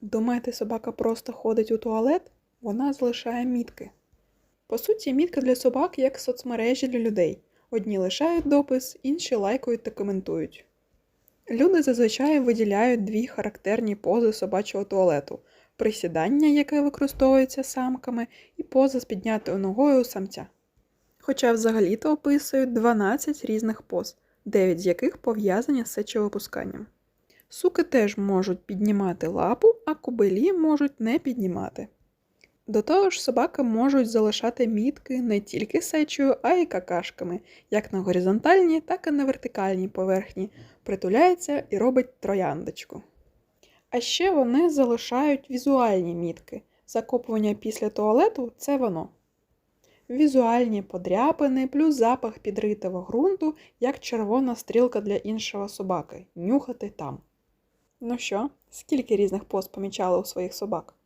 Думаєте, собака просто ходить у туалет? Вона залишає мітки. По суті, мітка для собак як соцмережі для людей. Одні лишають допис, інші лайкають та коментують. Люди зазвичай виділяють дві характерні пози собачого туалету: присідання, яке використовується самками, і поза з піднятою ногою у самця. Хоча взагалі-то описують 12 різних поз, 9 з яких пов'язані з сечовипусканням. Суки теж можуть піднімати лапу, а кобилі можуть не піднімати. До того ж, собаки можуть залишати мітки не тільки сечею, а й какашками, як на горизонтальній, так і на вертикальній поверхні, притуляється і робить трояндочку. А ще вони залишають візуальні мітки. Закопування після туалету це воно. Візуальні подряпини плюс запах підритого ґрунту, як червона стрілка для іншого собаки. Нюхати там. Ну що, скільки різних поз помічали у своїх собак?